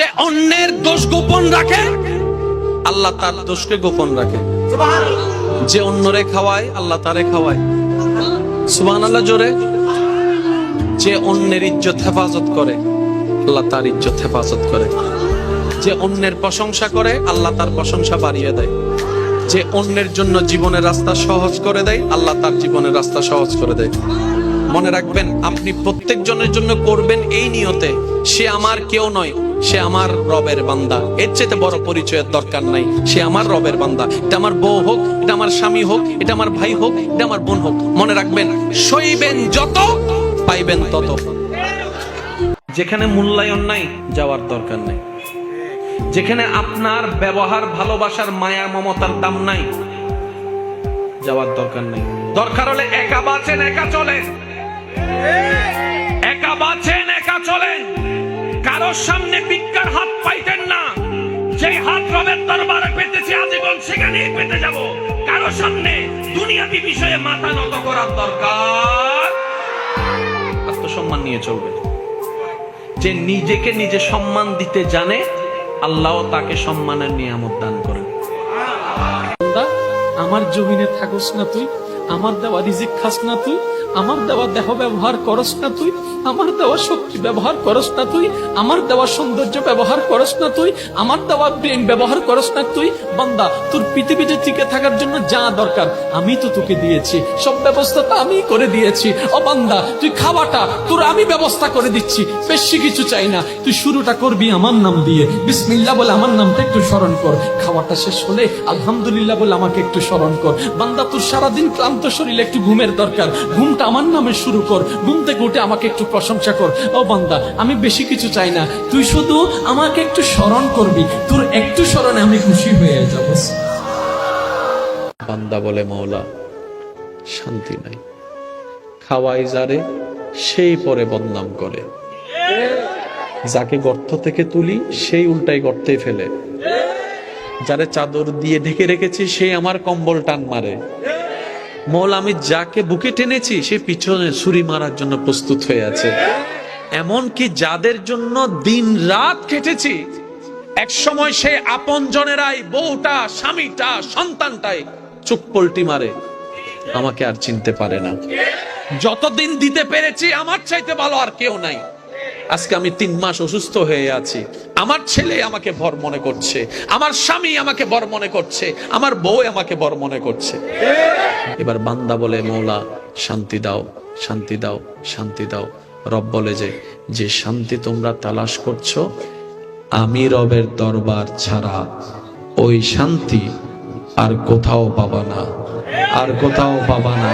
যে অন্যের দোষ গোপন রাখে, আল্লাহ তার দোষকে গোপন রাখে। যে অন্যরে খাওয়ায়, আল্লাহ তারে খাওয়ায়। সুবহান আল্লাহ জোরে। যে অন্যের ইজ্জত হেফাজত করে, আল্লাহ তার ইজ্জত হেফাজত করে। যে অন্যের প্রশংসা করে, আল্লাহ তার প্রশংসা বাড়িয়ে দেয়। যে অন্যের জন্য জীবনের রাস্তা সহজ করে দেয়, আল্লাহ তার জীবনের রাস্তা সহজ করে দেয়। মনে রাখবেন, আপনি প্রত্যেক জনের জন্য করবেন এই নিয়তে। সে আমার কেউ নয়, সে আমার রবের বান্দা। এর চেয়ে বড় পরিচয়ের দরকার নাই, সে আমার রবের বান্দা। এটা আমার বউ হোক, এটা আমার স্বামী হোক, এটা আমার ভাই হোক, এটা আমার বোন হোক, মনে রাখবেন, সইবেন যত, পাইবেন তত। যেখানে মূল্যায়ন নাই, যাওয়ার দরকার নেই। যেখানে আপনার ব্যবহার, ভালোবাসার মায়া, মমতার দাম নাই, যাওয়ার দরকার নেই। দরকার হলে একা বাঁচেন, একা চলেন। একা বাঁচেন একা চলেন। কারোর সামনে ভিক্ষার হাত পাইতেন না। যেই হাত রবের দরবারে পেতেছি আজীবন সেখানেই পেতে যাব। কারোর সামনে দুনিয়াবি বিষয়ে মাথা নত করার দরকার। আত্মসম্মান নিয়ে চলবে। যে নিজেকে নিজে সম্মান দিতে জানে আল্লাহ তাকে সম্মানের নিয়ামত দান করেন। আমার জমিনে থাকস না তুই? আমার দেওয়া রিজিক খাস না তুই আমার দেওয়া দেহ ব্যবহার করস না তুই আমার দেওয়া শক্তি ব্যবহার করস না তুই, আমার দেওয়া সৌন্দর্য ব্যবহার করস না তুই, আমার দেওয়া ব্রেন ব্যবহার করস না তুই। বান্দা, তোর পৃথিবীতে টিকে থাকার জন্য যা দরকার, আমি তো তোকে দিয়েছি। সব ব্যবস্থা তো আমি করে দিয়েছি। ও বান্দা, তুই খাওয়াটা, তোর আমি ব্যবস্থা করে দিচ্ছি। বেশি কিছু চাই না। তুই শুরুটা করবি আমার নাম দিয়ে। বিসমিল্লাহ বলে আমার নামটা একটু স্মরণ কর। খাওয়াটা শেষ হলে আলহামদুলিল্লাহ বলে আমাকে একটু স্মরণ কর। বান্দা, তোর সারাদিন ক্লান্ত শরীরে একটু ঘুমের দরকার। ঘুমটা আমার নামে শুরু কর। ঘুম থেকে উঠে আমাকে একটু প্রশংসা কর। ও বান্দা, আমি বেশি কিছু চাই না। তুই শুধু আমাকে একটু স্মরণ করবি। তোর একটু স্মরণে আমি খুশি হয়ে যাব। বান্দা বলে মৌলা শান্তি নাই। খাওয়াই যারে, সেই পরে বদনাম করে। যাকে গর্ত থেকে তুলি, সেই উল্টাই গর্তে ফেলে। যারে চাদর দিয়ে ঢেকে রেখেছি, সে আমার কম্বল টান মারে। মৌলা আমি যাকে বুকে টেনেছি, সে পিছনে ছুরি মারার জন্য প্রস্তুত হয়ে আছে। এমনকি যাদের জন্য দিন রাত কেটেছি, এক সময় সে আপন জনেরাই বউটা, স্বামীটা, সন্তানটাই চুপ পল্টি মারে। আমাকে আর চিনতে পারে না। যতদিন দিতে পেরেছি, আমার চাইতে ভালো আর কেউ নাই। আজকে আমি তিন মাস অসুস্থ হয়ে আছি। আমার ছেলে আমাকে বর মনে করছে। আমার স্বামী আমাকে বর মনে করছে। আমার বউ আমাকে বর মনে করছে। এবার বান্দা বলে, মৌলা, শান্তি দাও শান্তি দাও শান্তি দাও। রব বলে যে যে শান্তি তোমরা তালাশ করছ, আমি রবের দরবার ছাড়া ওই শান্তি আর কোথাও পাবা না, আর কোথাও পাবা না।